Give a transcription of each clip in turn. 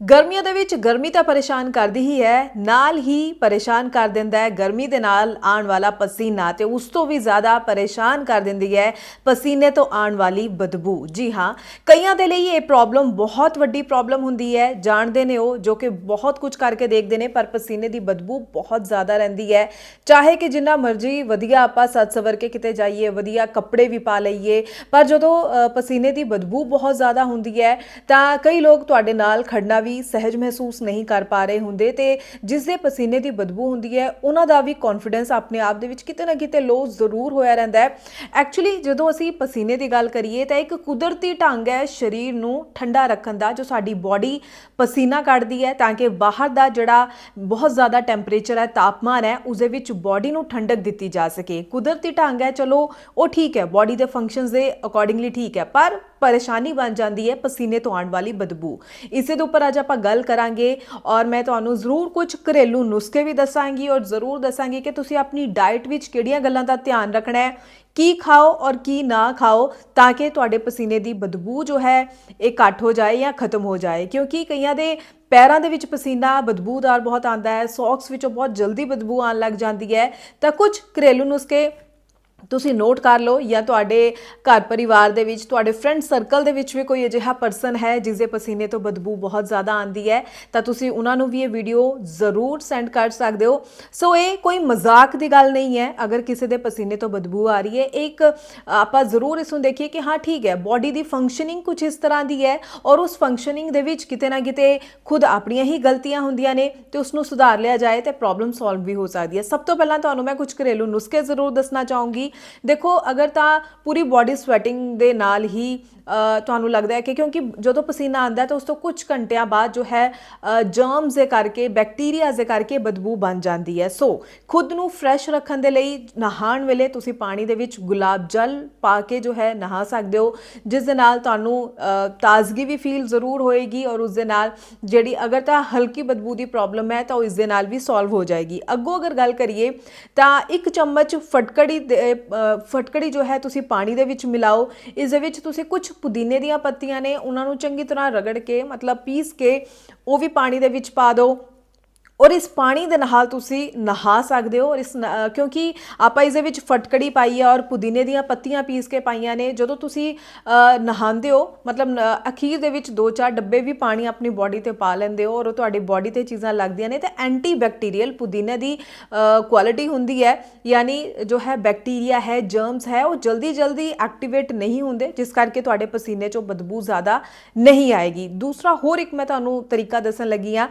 ਗਰਮੀਆਂ ਦੇ ਵਿੱਚ ਗਰਮੀ ਤਾਂ ਪਰੇਸ਼ਾਨ ਕਰਦੀ ਹੀ ਹੈ, ਨਾਲ ਹੀ ਪਰੇਸ਼ਾਨ ਕਰ ਦਿੰਦਾ ਹੈ। ਗਰਮੀ ਦੇ ਨਾਲ ਆਉਣ ਵਾਲਾ ਪਸੀਨਾ ਤੇ ਉਸ ਤੋਂ ਵੀ ਜ਼ਿਆਦਾ ਪਰੇਸ਼ਾਨ ਕਰ ਦਿੰਦੀ ਹੈ, ਪਸੀਨੇ ਤੋਂ ਆਉਣ ਵਾਲੀ ਬਦਬੂ। ਜੀ ਹਾਂ, ਕਈਆਂ ਦੇ ਲਈ ਇਹ ਪ੍ਰੋਬਲਮ ਬਹੁਤ ਵੱਡੀ ਪ੍ਰੋਬਲਮ ਹੁੰਦੀ ਹੈ। ਜਾਣਦੇ ਨੇ ਉਹ, ਜੋ ਕਿ ਬਹੁਤ ਕੁਝ ਕਰਕੇ ਦੇਖਦੇ ਨੇ, ਪਰ ਪਸੀਨੇ ਦੀ ਬਦਬੂ ਬਹੁਤ ਜ਼ਿਆਦਾ ਰਹਿੰਦੀ ਹੈ। ਚਾਹੇ ਕਿ ਜਿੰਨਾ ਮਰਜ਼ੀ ਵਧੀਆ ਆਪਾਂ ਸੱਜ ਸਵਰ ਕੇ ਕਿਤੇ ਜਾਈਏ, ਵਧੀਆ ਕੱਪੜੇ ਵੀ ਪਾ ਲਈਏ, ਪਰ ਜਦੋਂ ਪਸੀਨੇ ਦੀ ਬਦਬੂ ਬਹੁਤ ਜ਼ਿਆਦਾ ਹੁੰਦੀ ਹੈ, ਤਾਂ ਕਈ ਲੋਕ ਤੁਹਾਡੇ ਨਾਲ ਖੜਨਾ ਵੀ ਵੀ ਸਹਿਜ ਮਹਿਸੂਸ ਨਹੀਂ ਕਰ ਪਾ ਰਹੇ ਹੁੰਦੇ ਤੇ ਜਿਸ ਦੇ ਪਸੀਨੇ ਦੀ ਬਦਬੂ ਹੁੰਦੀ ਹੈ, ਉਹਨਾਂ ਦਾ ਵੀ ਕੌਨਫੀਡੈਂਸ ਆਪਣੇ ਆਪ ਦੇ ਵਿੱਚ ਕਿਤੇ ਨਾ ਕਿਤੇ ਲੋ ਜ਼ਰੂਰ ਹੋਇਆ ਰਹਿੰਦਾ ਹੈ। ਐਕਚੁਅਲੀ ਜਦੋਂ ਅਸੀਂ ਪਸੀਨੇ ਦੀ ਗੱਲ ਕਰੀਏ ਤਾਂ ਇੱਕ ਕੁਦਰਤੀ ਢੰਗ ਹੈ ਸਰੀਰ ਨੂੰ ਠੰਡਾ ਰੱਖਣ ਦਾ, ਜੋ ਸਾਡੀ ਬਾਡੀ ਪਸੀਨਾ ਕੱਢਦੀ ਹੈ ਤਾਂ ਕਿ ਬਾਹਰ ਦਾ ਜਿਹੜਾ ਬਹੁਤ ਜ਼ਿਆਦਾ ਟੈਂਪਰੇਚਰ ਹੈ, ਤਾਪਮਾਨ ਹੈ ਉਸ ਦੇ ਵਿੱਚ ਬਾਡੀ ਨੂੰ ਠੰਡਕ ਦਿੱਤੀ ਜਾ ਸਕੇ। ਕੁਦਰਤੀ ਢੰਗ ਹੈ, ਚਲੋ ਉਹ ਠੀਕ ਹੈ ਬਾਡੀ ਦੇ ਫੰਕਸ਼ਨਸ ਦੇ ਅਕੋਰਡਿੰਗਲੀ ਠੀਕ ਹੈ, ਪਰ ਪਰੇਸ਼ਾਨੀ ਬਣ ਜਾਂਦੀ ਹੈ ਪਸੀਨੇ ਤੋਂ ਆਉਣ ਵਾਲੀ ਬਦਬੂ। ਇਸੇ ਦੇ ਉੱਪਰ ਅੱਜ ਆਪਾਂ ਗੱਲ ਕਰਾਂਗੇ ਔਰ ਮੈਂ ਤੁਹਾਨੂੰ ਜ਼ਰੂਰ ਕੁਝ ਘਰੇਲੂ ਨੁਸਖੇ ਵੀ ਦੱਸਾਂਗੀ ਔਰ ਜ਼ਰੂਰ ਦੱਸਾਂਗੀ ਕਿ ਤੁਸੀਂ ਆਪਣੀ ਡਾਈਟ ਵਿੱਚ ਕਿਹੜੀਆਂ ਗੱਲਾਂ ਦਾ ਧਿਆਨ ਰੱਖਣਾ ਹੈ, ਕੀ ਖਾਓ ਔਰ ਕੀ ਨਾ ਖਾਓ ਤਾਂ ਕਿ ਤੁਹਾਡੇ ਪਸੀਨੇ ਦੀ ਬਦਬੂ ਜੋ ਹੈ ਇਹ ਘੱਟ ਹੋ ਜਾਏ ਜਾਂ ਖਤਮ ਹੋ ਜਾਏ। ਕਿਉਂਕਿ ਕਈਆਂ ਦੇ ਪੈਰਾਂ ਦੇ ਵਿੱਚ ਪਸੀਨਾ ਬਦਬੂਦਾਰ ਬਹੁਤ ਆਉਂਦਾ ਹੈ, ਸੌਕਸ ਵਿੱਚੋਂ ਬਹੁਤ ਜਲਦੀ ਬਦਬੂ ਆਉਣ ਲੱਗ ਜਾਂਦੀ ਹੈ। ਤਾਂ ਕੁਝ ਘਰੇਲੂ ਨੁਸਖੇ ਤੁਸੀਂ ਨੋਟ ਕਰ ਲਓ ਜਾਂ ਤੁਹਾਡੇ ਘਰ ਪਰਿਵਾਰ ਦੇ ਵਿੱਚ, ਤੁਹਾਡੇ ਫਰੈਂਡ ਸਰਕਲ ਦੇ ਵਿੱਚ ਵੀ ਕੋਈ ਅਜਿਹਾ ਪਰਸਨ ਹੈ ਜਿਸ ਦੇ ਪਸੀਨੇ ਤੋਂ ਬਦਬੂ ਬਹੁਤ ਜ਼ਿਆਦਾ ਆਉਂਦੀ ਹੈ, ਤਾਂ ਤੁਸੀਂ ਉਹਨਾਂ ਨੂੰ ਵੀ ਇਹ ਵੀਡੀਓ ਜ਼ਰੂਰ ਸੈਂਡ ਕਰ ਸਕਦੇ ਹੋ। ਸੋ ਇਹ ਕੋਈ ਮਜ਼ਾਕ ਦੀ ਗੱਲ ਨਹੀਂ ਹੈ, ਅਗਰ ਕਿਸੇ ਦੇ ਪਸੀਨੇ ਤੋਂ ਬਦਬੂ ਆ ਰਹੀ ਹੈ ਇੱਕ, ਆਪਾਂ ਜ਼ਰੂਰ ਇਸ ਨੂੰ ਦੇਖੀਏ ਕਿ ਹਾਂ ਠੀਕ ਹੈ ਬਾਡੀ ਦੀ ਫੰਕਸ਼ਨਿੰਗ ਕੁਝ ਇਸ ਤਰ੍ਹਾਂ ਦੀ ਹੈ ਔਰ ਉਸ ਫੰਕਸ਼ਨਿੰਗ ਦੇ ਵਿੱਚ ਕਿਤੇ ਨਾ ਕਿਤੇ ਖੁਦ ਆਪਣੀਆਂ ਹੀ ਗਲਤੀਆਂ ਹੁੰਦੀਆਂ ਨੇ ਤੇ ਉਸ ਨੂੰ ਸੁਧਾਰ ਲਿਆ ਜਾਏ ਤੇ ਪ੍ਰੋਬਲਮ ਸੋਲਵ ਵੀ ਹੋ ਸਕਦੀ ਹੈ। ਸਭ ਤੋਂ ਪਹਿਲਾਂ ਤੁਹਾਨੂੰ ਮੈਂ ਕੁਝ ਘਰੇਲੂ ਨੁਸਖੇ ਜ਼ਰੂਰ ਦੱਸਣਾ ਚਾਹੂੰਗੀ। ਦੇਖੋ, ਅਗਰ ਤਾਂ ਪੂਰੀ ਬਾਡੀ ਸਵੈਟਿੰਗ ਦੇ ਨਾਲ ਹੀ ਤੁਹਾਨੂੰ ਲੱਗਦਾ ਹੈ ਕਿ ਕਿਉਂਕਿ ਜਦੋਂ ਪਸੀਨਾ ਆਉਂਦਾ ਤਾਂ ਉਸ ਤੋਂ ਕੁਝ ਘੰਟਿਆਂ ਬਾਅਦ ਜੋ ਹੈ ਜਰਮਸ ਦੇ ਕਰਕੇ ਬੈਕਟੀਰੀਆ ਦੇ ਕਰਕੇ ਬਦਬੂ ਬਣ ਜਾਂਦੀ ਹੈ। ਸੋ ਖੁਦ ਨੂੰ ਫਰੈਸ਼ ਰੱਖਣ ਦੇ ਲਈ ਨਹਾਉਣ ਵੇਲੇ ਤੁਸੀਂ ਪਾਣੀ ਦੇ ਵਿੱਚ ਗੁਲਾਬ ਜਲ ਪਾ ਕੇ ਜੋ ਹੈ, ਨਹਾ ਸਕਦੇ ਹੋ, ਜਿਸ ਦੇ ਨਾਲ ਤੁਹਾਨੂੰ ਤਾਜ਼ਗੀ ਵੀ ਫੀਲ ਜ਼ਰੂਰ ਹੋਏਗੀ ਔਰ ਉਸ ਦੇ ਨਾਲ ਜਿਹੜੀ ਅਗਰ ਤਾਂ ਹਲਕੀ ਬਦਬੂ ਦੀ ਪ੍ਰੋਬਲਮ ਹੈ ਤਾਂ ਉਹ ਇਸ ਦੇ ਨਾਲ ਵੀ ਸੋਲਵ ਹੋ ਜਾਏਗੀ। ਅੱਗੋਂ ਅਗਰ ਗੱਲ ਕਰੀਏ ਤਾਂ ਇੱਕ ਚਮਚ ਫਟਕੜੀ ਦੇ- ਫਟਕੜੀ ਜੋ ਹੈ ਤੁਸੀਂ ਪਾਣੀ ਦੇ ਵਿੱਚ ਮਿਲਾਓ। ਇਸ ਦੇ ਵਿੱਚ ਤੁਸੀਂ ਕੁਝ ਪੁਦੀਨੇ ਦੀਆਂ ਪੱਤੀਆਂ ਨੇ, ਉਹਨਾਂ ਨੂੰ ਚੰਗੀ ਤਰ੍ਹਾਂ ਰਗੜ ਕੇ, ਮਤਲਬ ਪੀਸ ਕੇ, ਉਹ ਵੀ ਪਾਣੀ ਦੇ ਵਿੱਚ ਪਾ ਦਿਓ। ਔਰ ਇਸ ਪਾਣੀ ਦੇ ਨਾਲ ਤੁਸੀਂ ਨਹਾ ਸਕਦੇ ਹੋ ਔਰ ਇਸ ਕਿਉਂਕਿ ਆਪਾਂ ਇਸ ਦੇ ਵਿੱਚ ਫਟਕੜੀ ਪਾਈ ਹੈ ਔਰ ਪੁਦੀਨੇ ਦੀਆਂ ਪੱਤੀਆਂ ਪੀਸ ਕੇ ਪਾਈਆਂ ਨੇ, ਜਦੋਂ ਤੁਸੀਂ ਨਹਾਉਂਦੇ ਹੋ, ਮਤਲਬ ਅਖੀਰ ਦੇ ਵਿੱਚ ਦੋ ਚਾਰ ਡੱਬੇ ਵੀ ਪਾਣੀ ਆਪਣੀ ਬਾਡੀ ਤੇ ਪਾ ਲੈਂਦੇ ਹੋ ਔਰ ਉਹ ਤੁਹਾਡੀ ਬਾਡੀ ਤੇ ਚੀਜ਼ਾਂ ਲੱਗਦੀਆਂ ਨੇ, ਤੇ ਐਂਟੀ ਬੈਕਟੀਰੀਅਲ ਪੁਦੀਨੇ ਦੀ ਕੁਆਲਿਟੀ ਹੁੰਦੀ ਹੈ, ਯਾਨੀ ਜੋ ਹੈ ਬੈਕਟੀਰੀਆ ਹੈ ਜਰਮਸ ਹੈ, ਉਹ ਜਲਦੀ ਜਲਦੀ ਐਕਟੀਵੇਟ ਨਹੀਂ ਹੁੰਦੇ, ਜਿਸ ਕਰਕੇ ਤੁਹਾਡੇ ਪਸੀਨੇ ਚੋਂ ਬਦਬੂ ਜ਼ਿਆਦਾ ਨਹੀਂ ਆਏਗੀ। ਦੂਸਰਾ ਹੋਰ ਇੱਕ ਮੈਂ ਤੁਹਾਨੂੰ ਤਰੀਕਾ ਦੱਸਣ ਲੱਗੀ ਆ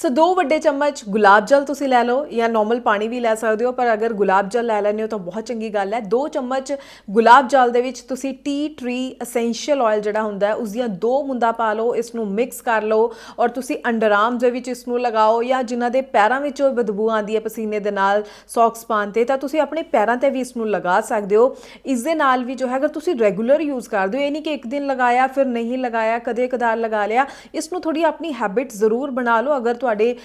ਸੋ ਦੋ ਵੱਡੇ ਚਮਚ ਗੁਲਾਬ ਜਲ ਤੁਸੀਂ ਲੈ ਲਓ ਜਾਂ ਨਾਰਮਲ ਪਾਣੀ ਵੀ ਲੈ ਸਕਦੇ ਹੋ, ਪਰ ਅਗਰ ਗੁਲਾਬ ਜਲ ਲੈ ਲੈਂਦੇ ਹੋ ਤਾਂ ਬਹੁਤ ਚੰਗੀ ਗੱਲ ਹੈ। ਦੋ ਚਮਚ ਗੁਲਾਬ ਜਲ ਦੇ ਵਿੱਚ ਤੁਸੀਂ ਟੀ ਟਰੀ ਐਸੈਂਸ਼ੀਅਲ ਆਇਲ ਜਿਹੜਾ ਹੁੰਦਾ ਹੈ, ਉਸ ਦੀਆਂ ਦੋ ਮੁੰਦਾਂ ਪਾ ਲਓ ਇਸ ਨੂੰ ਮਿਕਸ ਕਰ ਲਓ ਔਰ ਤੁਸੀਂ ਅੰਡਰ ਅੰਡਰਆਰਮ ਦੇ ਵਿੱਚ ਇਸ ਨੂੰ ਲਗਾਓ ਜਾਂ ਜਿਨ੍ਹਾਂ ਦੇ ਪੈਰਾਂ ਵਿੱਚੋਂ ਬਦਬੂ ਆਉਂਦੀ ਹੈ ਪਸੀਨੇ ਦੇ ਨਾਲ ਸੌਕਸ ਪਾਉਣ ਤੇ, ਤਾਂ ਤੁਸੀਂ ਆਪਣੇ ਪੈਰਾਂ ਤੇ ਵੀ ਇਸ ਨੂੰ ਲਗਾ ਸਕਦੇ ਹੋ। ਇਸ ਦੇ ਨਾਲ ਵੀ ਜੋ ਹੈ, ਅਗਰ ਤੁਸੀਂ ਰੈਗੂਲਰ ਯੂਜ਼ ਕਰਦੇ ਹੋ, ਇਹ ਨਹੀਂ ਕਿ ਇੱਕ ਦਿਨ ਲਗਾਇਆ, ਫਿਰ ਨਹੀਂ ਲਗਾਇਆ ਕਦੇ ਕਦਾਰ ਲਗਾ ਲਿਆ ਇਸ ਨੂੰ ਥੋੜੀ ਆਪਣੀ ਹੈਬਿਟ ਜ਼ਰੂਰ ਬਣਾ ਲਓ। ਅਗਰ ਤੁਹਾਡੇ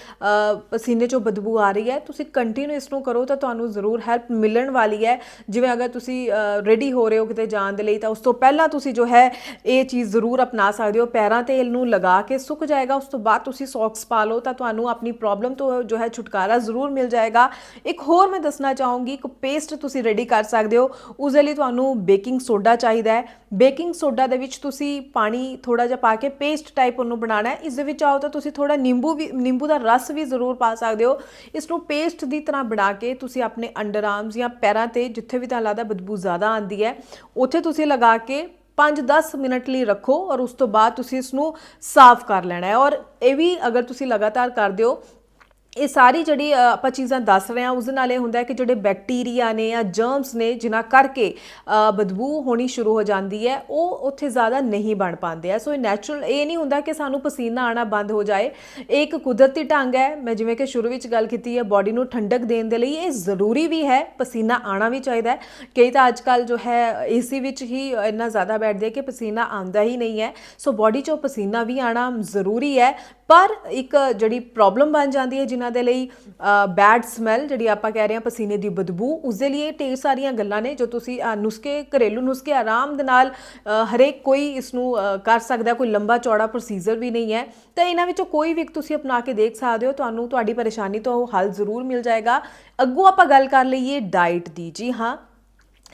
ਪਸੀਨੇ ਚੋਂ ਬਦਬੂ ਆ ਰਹੀ ਹੈ। ਤੁਸੀਂ ਕੰਟੀਨਿਊ ਇਸ ਨੂੰ ਕਰੋ ਤਾਂ ਤੁਹਾਨੂੰ ਜ਼ਰੂਰ ਹੈਲਪ ਮਿਲਣ ਵਾਲੀ ਹੈ। ਜਿਵੇਂ ਅਗਰ ਤੁਸੀਂ ਰੈਡੀ ਹੋ ਰਹੇ ਹੋ ਕਿਤੇ ਜਾਣ ਦੇ ਲਈ ਤਾਂ ਉਸ ਤੋਂ ਪਹਿਲਾਂ ਤੁਸੀਂ ਜੋ ਹੈ, ਇਹ ਚੀਜ਼ ਜ਼ਰੂਰ ਅਪਣਾ ਸਕਦੇ ਹੋ। ਪੈਰਾਂ ਤੇ ਇਹਨੂੰ ਲਗਾ ਕੇ ਸੁੱਕ ਜਾਏਗਾ। ਉਸ ਤੋਂ ਬਾਅਦ ਤੁਸੀਂ ਸੌਕਸ ਪਾ ਲਓ ਤਾਂ ਤੁਹਾਨੂੰ ਆਪਣੀ ਪ੍ਰੋਬਲਮ ਤੋਂ ਜੋ ਹੈ ਛੁਟਕਾਰਾ ਜ਼ਰੂਰ ਮਿਲ ਜਾਏਗਾ। ਇੱਕ ਹੋਰ ਮੈਂ ਦੱਸਣਾ ਚਾਹੂੰਗੀ, ਇੱਕ ਪੇਸਟ ਤੁਸੀਂ ਰੈਡੀ ਕਰ ਸਕਦੇ ਹੋ। ਉਸ ਦੇ ਲਈ ਤੁਹਾਨੂੰ ਬੇਕਿੰਗ ਸੋਡਾ ਚਾਹੀਦਾ ਹੈ। ਬੇਕਿੰਗ ਸੋਡਾ ਦੇ ਵਿੱਚ ਤੁਸੀਂ ਪਾਣੀ ਥੋੜਾ ਜਿਹਾ ਪਾ ਕੇ ਪੇਸਟ ਟਾਈਪ ਉਹਨੂੰ ਬਣਾਉਣਾ ਹੈ। ਇਸ ਦੇ ਵਿੱਚ ਆਓ ਤਾਂ ਤੁਸੀਂ ਥੋੜਾ ਨਿੰਬੂ ਵੀ ਨਿੰਬੂ ਦਾ ਰਸ ਵੀ ਜ਼ਰੂਰ ਪਾ ਸਕਦੇ ਹੋ। ਇਸ ਨੂੰ ਪੇਸਟ ਦੀ ਤਰ੍ਹਾਂ ਬਣਾ ਕੇ ਤੁਸੀਂ ਆਪਣੇ ਅੰਡਰ ਆਰਮਸ ਜਾਂ ਪੈਰਾਂ ਤੇ, ਜਿੱਥੇ ਵੀ ਤੁਹਾਨੂੰ ਲੱਗਦਾ ਬਦਬੂ ਜ਼ਿਆਦਾ ਆਉਂਦੀ ਹੈ, ਉੱਥੇ ਤੁਸੀਂ ਲਗਾ ਕੇ 5-10 ਮਿੰਟ ਲਈ ਰੱਖੋ ਔਰ ਉਸ ਤੋਂ ਬਾਅਦ ਤੁਸੀਂ ਇਸ ਨੂੰ ਸਾਫ਼ ਕਰ ਲੈਣਾ ਹੈ। ਔਰ ਇਹ ਵੀ ਅਗਰ ਤੁਸੀਂ ਲਗਾਤਾਰ ਕਰਦੇ ਹੋ ਇਹ ਸਾਰੀ ਜਿਹੜੀ ਆਪਾਂ ਚੀਜ਼ਾਂ ਦੱਸ ਰਹੇ ਹਾਂ, ਉਸ ਨਾਲ ਇਹ ਹੁੰਦਾ ਹੈ ਕਿ ਜਿਹੜੇ ਬੈਕਟੀਰੀਆ ਨੇ ਜਾਂ ਜਰਮਸ ਨੇ ਜਿਨ੍ਹਾਂ ਕਰਕੇ ਬਦਬੂ ਹੋਣੀ ਸ਼ੁਰੂ ਹੋ ਜਾਂਦੀ ਹੈ, ਉਹ ਉੱਥੇ ਜ਼ਿਆਦਾ ਨਹੀਂ ਬਣ ਪਾਉਂਦੇ ਆ। ਸੋ ਇਹ ਨੈਚੁਰਲ ਇਹ ਨਹੀਂ ਹੁੰਦਾ ਕਿ ਸਾਨੂੰ ਪਸੀਨਾ ਆਣਾ ਬੰਦ ਹੋ ਜਾਏ। ਇਹ ਇੱਕ ਕੁਦਰਤੀ ਢੰਗ ਹੈ। ਮੈਂ ਜਿਵੇਂ ਕਿ ਸ਼ੁਰੂ ਵਿੱਚ ਗੱਲ ਕੀਤੀ ਹੈ ਬਾਡੀ ਨੂੰ ਠੰਡਕ ਦੇਣ ਦੇ ਲਈ ਇਹ ਜ਼ਰੂਰੀ ਵੀ ਹੈ, ਪਸੀਨਾ ਆਣਾ ਵੀ ਚਾਹੀਦਾ ਹੈ। ਕਈ ਤਾਂ ਅੱਜ ਕੱਲ ਜੋ ਹੈ ਏਸੀ ਵਿੱਚ ਹੀ ਇੰਨਾ ਜ਼ਿਆਦਾ ਬੈਠਦੇ ਕਿ ਪਸੀਨਾ ਆਉਂਦਾ ਹੀ ਨਹੀਂ ਹੈ। ਸੋ ਬਾਡੀ ਚੋਂ ਪਸੀਨਾ ਵੀ ਆਣਾ ਜ਼ਰੂਰੀ ਹੈ। ਪਰ ਇੱਕ ਜਿਹੜੀ ਪ੍ਰੋਬਲਮ ਬਣ ਜਾਂਦੀ ਹੈ ਜਿਨ੍ਹਾਂ ਦੇ ਲਈ ਬੈਡ ਸਮੈਲ ਜਿਹੜੀ ਆਪਾਂ ਕਹਿ ਰਹੇ ਹਾਂ ਪਸੀਨੇ ਦੀ ਬਦਬੂ ਉਸ ਦੇ ਲਈ ਇਹ ਢੇਰ ਸਾਰੀਆਂ ਗੱਲਾਂ ਨੇ ਜੋ ਤੁਸੀਂ ਨੁਸਖੇ, ਘਰੇਲੂ ਨੁਸਖੇ ਆਰਾਮ ਦੇ ਨਾਲ ਹਰੇਕ ਕੋਈ ਇਸ ਨੂੰ ਕਰ ਸਕਦਾ, ਕੋਈ ਲੰਬਾ ਚੌੜਾ ਪ੍ਰੋਸੀਜਰ ਵੀ ਨਹੀਂ ਹੈ। ਤਾਂ ਇਹਨਾਂ ਵਿੱਚੋਂ ਕੋਈ ਵੀ ਇੱਕ ਤੁਸੀਂ ਅਪਣਾ ਕੇ ਦੇਖ ਸਕਦੇ ਹੋ, ਤੁਹਾਨੂੰ ਤੁਹਾਡੀ ਪਰੇਸ਼ਾਨੀ ਤੋਂ ਹੱਲ ਜ਼ਰੂਰ ਮਿਲ ਜਾਏਗਾ। ਅੱਗੋਂ ਆਪਾਂ ਗੱਲ ਕਰ ਲਈਏ ਡਾਈਟ ਦੀ। ਜੀ ਹਾਂ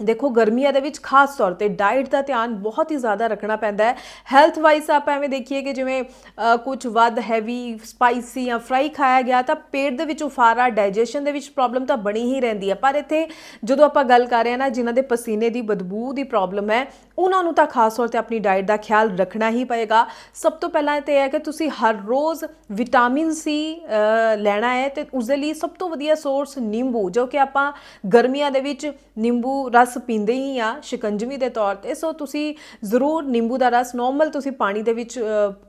ਦੇਖੋ, ਗਰਮੀਆਂ ਦੇ ਵਿੱਚ ਖਾਸ ਤੌਰ ਤੇ ਡਾਈਟ ਦਾ ਧਿਆਨ ਬਹੁਤ ਹੀ ਜ਼ਿਆਦਾ ਰੱਖਣਾ ਪੈਂਦਾ ਹੈ। ਹੈਲਥ ਵਾਈਜ਼ ਆਪਾਂ ਐਵੇਂ ਦੇਖੀਏ ਕਿ ਜਿਵੇਂ ਕੁਝ ਵੱਧ ਹੈਵੀ ਸਪਾਈਸੀ ਜਾਂ ਫਰਾਈ ਖਾਇਆ ਗਿਆ ਤਾਂ ਪੇਟ ਦੇ ਵਿੱਚ ਉਫਾਰਾ ਡਾਈਜੈਸ਼ਨ ਦੇ ਵਿੱਚ ਪ੍ਰੋਬਲਮ ਤਾਂ ਬਣੀ ਹੀ ਰਹਿੰਦੀ ਹੈ। ਪਰ ਇੱਥੇ ਜਦੋਂ ਆਪਾਂ ਗੱਲ ਕਰ ਰਹੇ ਹਾਂ ਨਾ, ਜਿਨ੍ਹਾਂ ਦੇ ਪਸੀਨੇ ਦੀ ਬਦਬੂ ਦੀ ਪ੍ਰੋਬਲਮ ਹੈ ਉਹਨਾਂ ਨੂੰ ਤਾਂ ਖਾਸ ਤੌਰ ਤੇ ਆਪਣੀ ਡਾਈਟ ਦਾ ਖਿਆਲ ਰੱਖਣਾ ਹੀ ਪਏਗਾ। ਸਭ ਤੋਂ ਪਹਿਲਾਂ ਤੇ ਇਹ ਹੈ ਕਿ ਤੁਸੀਂ ਹਰ ਰੋਜ਼ ਵਿਟਾਮਿਨ ਸੀ ਲੈਣਾ ਹੈ ਤੇ ਉਸ ਦੇ ਲਈ ਸਭ ਤੋਂ ਵਧੀਆ ਸੋਰਸ ਨਿੰਬੂ, ਜੋ ਕਿ ਆਪਾਂ ਗਰਮੀਆਂ ਦੇ ਵਿੱਚ ਨਿੰਬੂ ਰਸ ਪੀਂਦੇ ਹੀ ਆ ਸ਼ਿਕੰਜਵੀ ਦੇ ਤੌਰ ਤੇ। ਸੋ ਤੁਸੀਂ ਜ਼ਰੂਰ ਨਿੰਬੂ ਦਾ ਰਸ ਨਾਰਮਲ ਤੁਸੀਂ ਪਾਣੀ ਦੇ ਵਿੱਚ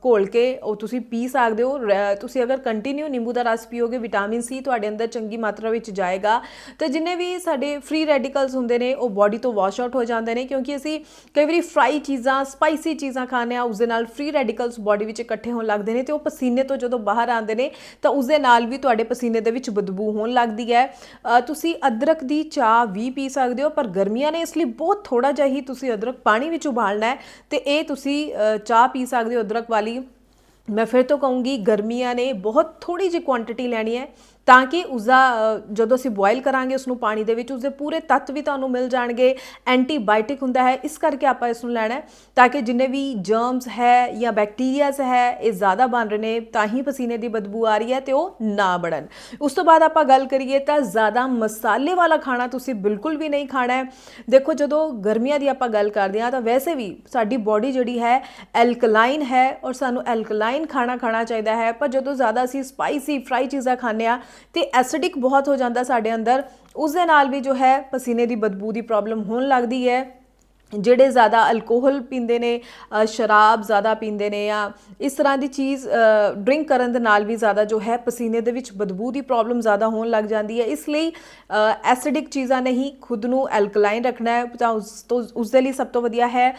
ਘੋਲ ਕੇ ਉਹ ਤੁਸੀਂ ਪੀ ਸਕਦੇ ਹੋ। ਰ- ਤੁਸੀਂ ਅਗਰ ਕੰਟੀਨਿਊ ਨਿੰਬੂ ਦਾ ਰਸ ਪੀਓਗੇ ਵਿਟਾਮਿਨ ਸੀ ਤੁਹਾਡੇ ਅੰਦਰ ਚੰਗੀ ਮਾਤਰਾ ਵਿੱਚ ਜਾਏਗਾ। ਤੇ ਜਿੰਨੇ ਵੀ ਸਾਡੇ ਫ੍ਰੀ ਰੈਡੀਕਲਸ ਹੁੰਦੇ ਨੇ, ਉਹ ਬਾਡੀ ਤੋਂ ਵਾਸ਼ ਆਊਟ ਹੋ ਜਾਂਦੇ ਨੇ, ਕਿਉਂਕਿ ਅਸੀਂ ਕਈ ਵਾਰੀ ਫਰਾਈ ਚੀਜ਼ਾਂ, ਸਪਾਈਸੀ ਚੀਜ਼ਾਂ ਖਾਂਦੇ ਆ ਉਸ ਦੇ ਨਾਲ ਫ੍ਰੀ ਰੈਡੀਕਲਸ ਬਾਡੀ ਵਿੱਚ ਇਕੱਠੇ ਹੋਣ ਲੱਗਦੇ ਨੇ ਤੇ ਉਹ ਪਸੀਨੇ ਤੋਂ ਜਦੋਂ ਬਾਹਰ ਆਉਂਦੇ ਨੇ, ਤਾਂ ਉਸ ਦੇ ਨਾਲ ਵੀ ਤੁਹਾਡੇ ਪਸੀਨੇ ਦੇ ਵਿੱਚ ਬਦਬੂ ਹੋਣ ਲੱਗਦੀ ਹੈ। ਤੁਸੀਂ ਅਦਰਕ ਦੀ ਚਾਹ ਵੀ ਪੀ ਸਕਦੇ ਹੋ, ਪਰ ਗਰਮੀਆਂ ਨੇ ਇਸ ਲਈ ਬਹੁਤ ਥੋੜਾ ਜਿਹਾ ਹੀ ਤੁਸੀਂ ਅਦਰਕ ਪਾਣੀ ਵਿੱਚ ਉਬਾਲਣਾ ਹੈ ਤੇ ਇਹ ਤੁਸੀਂ ਚਾਹ ਪੀ ਸਕਦੇ ਹੋ ਅਦਰਕ ਵਾਲੀ। ਮੈਂ ਫਿਰ ਤੋਂ ਕਹੂੰਗੀ ਗਰਮੀਆਂ ਨੇ ਬਹੁਤ ਥੋੜੀ ਜਿਹੀ ਕੁਆਂਟੀਟੀ ਲੈਣੀ ਹੈ ਤਾਂ ਕਿ ਉਸਦਾ ਅ, ਜਦੋਂ ਅਸੀਂ ਬੋਇਲ ਕਰਾਂਗੇ ਉਸ ਨੂੰ ਪਾਣੀ ਦੇ ਵਿੱਚ ਉਸਦੇ ਪੂਰੇ ਤੱਤ ਵੀ ਤੁਹਾਨੂੰ ਮਿਲ ਜਾਣਗੇ ਐਂਟੀਬਾਇਓਟਿਕ ਹੁੰਦਾ ਹੈ ਇਸ ਕਰਕੇ ਆਪਾਂ ਇਸ ਨੂੰ ਲੈਣਾ ਹੈ ਤਾਂ ਕਿ ਜਿੰਨੇ ਵੀ ਜਰਮਸ ਹੈ ਜਾਂ ਬੈਕਟੀਰੀਆਸ ਹੈ ਇਹ ਜ਼ਿਆਦਾ ਬਣ ਰਹੇ ਨੇ ਤਾਂ ਹੀ ਪਸੀਨੇ ਦੀ ਬਦਬੂ ਆ ਰਹੀ ਹੈ ਤੇ ਉਹ ਨਾ ਬਣਨ। ਉਸ ਤੋਂ ਬਾਅਦ ਆਪਾਂ ਗੱਲ ਕਰੀਏ ਤਾਂ ਜ਼ਿਆਦਾ ਮਸਾਲੇ ਵਾਲਾ ਖਾਣਾ ਤੁਸੀਂ ਬਿਲਕੁਲ ਵੀ ਨਹੀਂ ਖਾਣਾ ਹੈ। ਦੇਖੋ ਜਦੋਂ ਗਰਮੀਆਂ ਦੀ ਆਪਾਂ ਗੱਲ ਕਰਦੇ ਹਾਂ ਤਾਂ ਵੈਸੇ ਵੀ ਸਾਡੀ ਬਾਡੀ ਜਿਹੜੀ ਹੈ ਐਲਕਲਾਈਨ ਹੈ ਔਰ ਸਾਨੂੰ ਐਲਕਲਾਈਨ ਖਾਣਾ ਖਾਣਾ ਚਾਹੀਦਾ ਹੈ, ਪਰ ਜਦੋਂ ਜ਼ਿਆਦਾ ਅਸੀਂ ਸਪਾਈਸੀ ਫਰਾਈ ਚੀਜ਼ਾਂ ਖਾਂਦੇ ਆ ਤੇ ਐਸਿਡਿਕ ਬਹੁਤ ਹੋ ਜਾਂਦਾ ਸਾਡੇ ਅੰਦਰ ਉਸ ਦੇ ਨਾਲ ਵੀ ਜੋ ਹੈ ਪਸੀਨੇ ਦੀ ਬਦਬੂ ਦੀ ਪ੍ਰੋਬਲਮ ਹੋਣ ਲੱਗਦੀ ਹੈ। ਜਿਹੜੇ ਜ਼ਿਆਦਾ ਅਲਕੋਹਲ ਪੀਂਦੇ ਨੇ ਸ਼ਰਾਬ ਜ਼ਿਆਦਾ ਪੀਂਦੇ ਨੇ ਜਾਂ ਇਸ ਤਰ੍ਹਾਂ ਦੀ ਚੀਜ਼ ਡਰਿੰਕ ਕਰਨ ਦੇ ਨਾਲ ਵੀ ਜ਼ਿਆਦਾ ਜੋ ਹੈ ਪਸੀਨੇ ਦੇ ਵਿੱਚ ਬਦਬੂ ਦੀ ਪ੍ਰੋਬਲਮ ਜ਼ਿਆਦਾ ਹੋਣ ਲੱਗ ਜਾਂਦੀ ਹੈ। ਇਸ ਲਈ ਐਸਿਡਿਕ ਚੀਜ਼ਾਂ ਨਹੀਂ, ਖੁਦ ਨੂੰ ਐਲਕਲਾਈਨ ਰੱਖਣਾ ਹੈ, ਤਾਂ ਉਸ ਤੋਂ, ਉਸ ਦੇ ਲਈ ਸਭ ਤੋਂ ਵਧੀਆ ਹੈ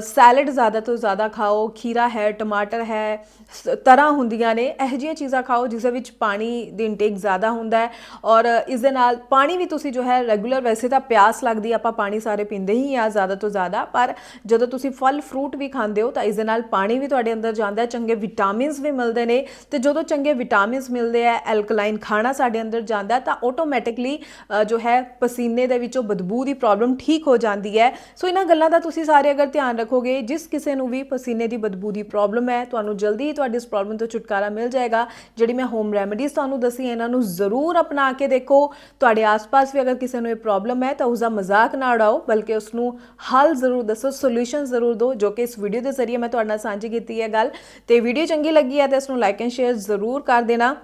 ਸੈਲਡ ਜ਼ਿਆਦਾ ਤੋਂ ਜ਼ਿਆਦਾ ਖਾਓ, ਖੀਰਾ ਹੈ, ਟਮਾਟਰ ਹੈ, ਸ- ਤਰ੍ਹਾਂ ਹੁੰਦੀਆਂ ਨੇ, ਇਹੋ ਜਿਹੀਆਂ ਚੀਜ਼ਾਂ ਖਾਓ ਜਿਸ ਵਿੱਚ ਪਾਣੀ ਦੀ ਇਨਟੇਕ ਜ਼ਿਆਦਾ ਹੁੰਦਾ ਹੈ ਔਰ ਇਸ ਦੇ ਨਾਲ ਪਾਣੀ ਵੀ ਤੁਸੀਂ ਜੋ ਹੈ ਰੈਗੂਲਰ ਵੈਸੇ ਤਾਂ ਪਿਆਸ ਲੱਗਦੀ ਆਪਾਂ ਪਾਣੀ ਸਾਰੇ ਪੀਂਦੇ ਹੀ ਆ ਜ਼ਿਆਦਾ ਤੋਂ ਜ਼ਿਆਦਾ। ਪਰ ਜਦੋਂ ਤੁਸੀਂ ਫਲ ਫਰੂਟ ਵੀ ਖਾਂਦੇ ਹੋ ਤਾਂ ਇਸ ਦੇ ਨਾਲ ਪਾਣੀ ਵੀ ਤੁਹਾਡੇ ਅੰਦਰ ਜਾਂਦਾ ਹੈ, ਚੰਗੇ ਵਿਟਾਮਿਨਸ ਵੀ ਮਿਲਦੇ ਨੇ। ਤੇ ਜਦੋਂ ਚੰਗੇ ਵਿਟਾਮਿਨਸ ਮਿਲਦੇ ਆ ਐਲਕਲਾਈਨ ਖਾਣਾ ਸਾਡੇ ਅੰਦਰ ਜਾਂਦਾ, ਤਾਂ ਆਟੋਮੈਟਿਕਲੀ ਜੋ ਹੈ ਪਸੀਨੇ ਦੇ ਵਿੱਚੋਂ ਬਦਬੂ ਦੀ ਪ੍ਰੋਬਲਮ ਠੀਕ ਹੋ ਜਾਂਦੀ ਹੈ। ਸੋ ਇਹਨਾਂ ਗੱਲਾਂ ਦਾ ਤੁਸੀਂ ਸਾਰੇ ਅਗਰ ਧਿਆਨ ਰੱਖੋਗੇ, ਜਿਸ ਕਿਸੇ ਨੂੰ ਵੀ ਪਸੀਨੇ ਦੀ ਬਦਬੂ ਦੀ ਪ੍ਰੋਬਲਮ ਹੈ, ਤੁਹਾਨੂੰ ਜਲਦੀ ਹੀ ਤੁਹਾਡੀ ਇਸ ਪ੍ਰੋਬਲਮ ਤੋਂ ਛੁਟਕਾਰਾ ਮਿਲ ਜਾਏਗਾ। ਜਿਹੜੀ ਮੈਂ ਹੋਮ ਰੈਮੇਡੀਜ਼ ਤੁਹਾਨੂੰ ਦੱਸੀ, ਇਹਨਾਂ ਨੂੰ ਜ਼ਰੂਰ ਅਪਣਾ ਕੇ ਦੇਖੋ। ਤੁਹਾਡੇ ਆਸ-ਪਾਸ ਵੀ ਅਗਰ ਕਿਸੇ ਨੂੰ ਇਹ ਪ੍ਰੋਬਲਮ ਹੈ, ਤਾਂ ਉਸ ਦਾ ਮਜ਼ਾਕ ਨਾ ਉਡਾਓ, ਬਲਕਿ ਉਸ ਨੂੰ ਹੱਲ ਜ਼ਰੂਰ ਦੱਸੋ ਸੋਲੂਸ਼ਨ ਜ਼ਰੂਰ ਦਿਓ, ਜੋ ਕਿ ਇਸ ਵੀਡੀਓ ਦੇ ਜ਼ਰੀਏ ਮੈਂ ਤੁਹਾਡੇ ਨਾਲ ਸਾਂਝੀ ਕੀਤੀ ਹੈ ਗੱਲ। ਤੇ ਵੀਡੀਓ ਚੰਗੀ ਲੱਗੀ ਹੈ ਤਾਂ ਇਸ ਨੂੰ ਲਾਈਕ ਐਂਡ ਸ਼ੇਅਰ ਜ਼ਰੂਰ ਕਰ ਦੇਣਾ।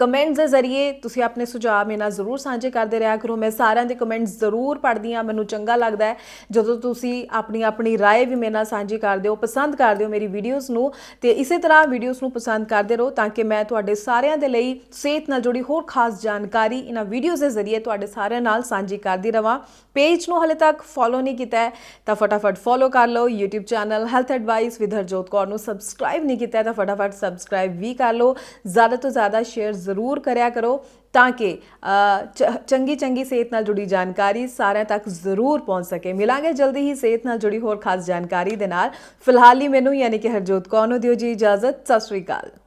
ਕਮੈਂਟਸ ਦੇ ਜ਼ਰੀਏ ਤੁਸੀਂ ਆਪਣੇ ਸੁਝਾਅ ਮੇਰੇ ਨਾਲ ਜ਼ਰੂਰ ਸਾਂਝੇ ਕਰਦੇ ਰਿਹਾ ਕਰੋ ਮੈਂ ਸਾਰਿਆਂ ਦੇ ਕਮੈਂਟਸ ਜ਼ਰੂਰ ਪੜ੍ਹਦੀ ਹਾਂ ਮੈਨੂੰ ਚੰਗਾ ਲੱਗਦਾ ਹੈ ਜਦੋਂ ਤੁਸੀਂ ਆਪਣੀ ਆਪਣੀ رائے ਵੀ ਮੇਰੇ ਨਾਲ ਸਾਂਝੀ ਕਰਦੇ ਹੋ ਪਸੰਦ ਕਰਦੇ ਹੋ ਮੇਰੀ ਵੀਡੀਓਜ਼ ਨੂੰ ਤੇ ਇਸੇ ਤਰ੍ਹਾਂ ਵੀਡੀਓਜ਼ ਨੂੰ ਪਸੰਦ ਕਰਦੇ ਰਹੋ ਤਾਂ ਕਿ ਮੈਂ ਤੁਹਾਡੇ ਸਾਰਿਆਂ ਦੇ ਲਈ ਸਿਹਤ ਨਾਲ ਜੁੜੀ ਹੋਰ ਖਾਸ ਜਾਣਕਾਰੀ ਇਹਨਾਂ ਵੀਡੀਓਜ਼ ਦੇ ਜ਼ਰੀਏ ਤੁਹਾਡੇ ਸਾਰਿਆਂ ਨਾਲ ਸਾਂਝੀ ਕਰਦੀ ਰਵਾਂ ਪੇਜ ਨੂੰ ਹਲੇ ਤੱਕ ਫੋਲੋ ਨਹੀਂ ਕੀਤਾ ਹੈ ਤਾਂ ਫਟਾਫਟ ਫੋਲੋ ਕਰ ਲਓ YouTube channel health advice with Harjot Kaur ਨੂੰ ਸਬਸਕ੍ਰਾਈਬ ਨਹੀਂ ਕੀਤਾ ਹੈ ਤਾਂ ਫਟਾਫਟ ਸਬਸਕ੍ਰਾਈਬ ਵੀ ਕਰ ਲਓ ਜ਼ਿਆਦਾ ਤੋਂ ਜ਼ਿਆਦਾ ਸ਼ੇਅਰ ਜ਼ਰੂਰ ਕਰਿਆ ਕਰੋ ਤਾਂ ਕਿ ਅ, ਚ- ਚੰਗੀ ਚੰਗੀ ਸਿਹਤ ਨਾਲ ਜੁੜੀ ਜਾਣਕਾਰੀ ਸਾਰਿਆਂ ਤੱਕ ਜ਼ਰੂਰ ਪਹੁੰਚ ਸਕੇ। ਮਿਲਾਂਗੇ ਜਲਦੀ ਹੀ ਸਿਹਤ ਨਾਲ ਜੁੜੀ ਹੋਰ ਖਾਸ ਜਾਣਕਾਰੀ ਦੇ ਨਾਲ। ਫਿਲਹਾਲ ਹੀ ਮੈਨੂੰ ਯਾਨੀ ਕਿ ਹਰਜੋਤ ਕੌਰ ਨੂੰ ਦਿਓ ਜੀ ਇਜਾਜ਼ਤ। ਸਤਿ ਸ਼੍ਰੀ ਅਕਾਲ।